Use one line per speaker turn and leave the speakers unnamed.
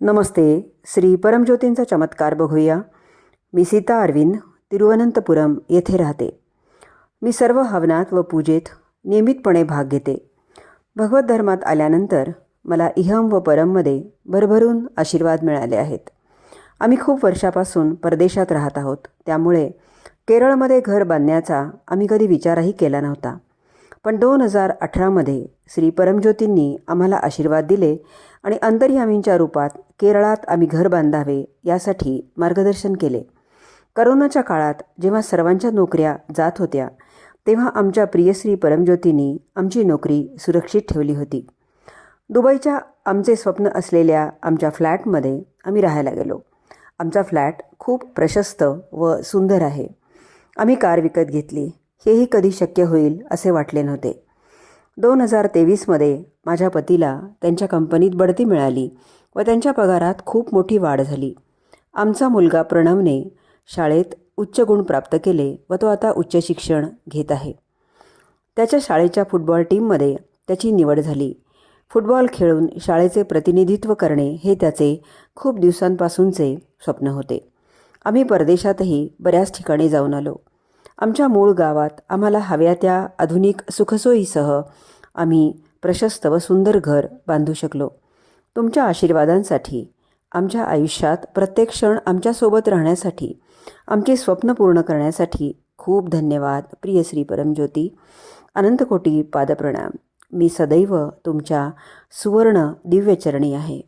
नमस्ते. श्री परमज्योतींचा चमत्कार बघूया. मी सीता अरविंद तिरुवनंतपुरम येथे राहते. मी सर्व हवनात व पूजेत नियमितपणे भाग घेते. भगवत धर्मात आल्यानंतर मला इहम व परममध्ये भरभरून आशीर्वाद मिळाले आहेत. आम्ही खूप वर्षापासून परदेशात राहत आहोत. त्यामुळे केरळमध्ये घर बांधण्याचा आम्ही कधी विचारही केला नव्हता. पण दोन हजार अठरामध्ये श्री परमज्योतींनी आम्हाला आशीर्वाद दिले आणि अंतर्यामींच्या रूपात केरळात आम्ही घर बांधावे यासाठी मार्गदर्शन केले. करोनाच्या काळात जेव्हा सर्वांच्या नोकऱ्या जात होत्या तेव्हा आमच्या प्रियश्री परमज्योतींनी आमची नोकरी सुरक्षित ठेवली होती. दुबईच्या आमचे स्वप्न असलेल्या आमच्या फ्लॅटमध्ये आम्ही राहायला गेलो. आमचा फ्लॅट खूप प्रशस्त व सुंदर आहे. आम्ही कार विकत घेतली. हेही कधी शक्य होईल असे वाटले नव्हते. दोन हजार तेवीसमध्ये माझ्या पतीला त्यांच्या कंपनीत बढती मिळाली व त्यांच्या पगारात खूप मोठी वाढ झाली. आमचा मुलगा प्रणवने शाळेत उच्च गुण प्राप्त केले व तो आता उच्च शिक्षण घेत आहे. त्याच्या शाळेच्या फुटबॉल टीममध्ये त्याची निवड झाली. फुटबॉल खेळून शाळेचे प्रतिनिधित्व करणे हे त्याचे खूप दिवसांपासूनचे स्वप्न होते. आम्ही परदेशातही बऱ्याच ठिकाणी जाऊन आलो. आमच्या मूळ गावात आम्हाला हव्या त्या आधुनिक सुखसोयीसह आम्ही प्रशस्त व सुंदर घर बांधू शकलो. तुमच्या आशीर्वादांसाठी आमच्या आयुष्यात प्रत्येक क्षण आमच्यासोबत राहण्यासाठी आमचे स्वप्न पूर्ण करण्यासाठी खूप धन्यवाद प्रिय श्री परमज्योती. अनंतकोटी पादप्रणाम. मी सदैव तुमच्या सुवर्ण दिव्यचरणी आहे.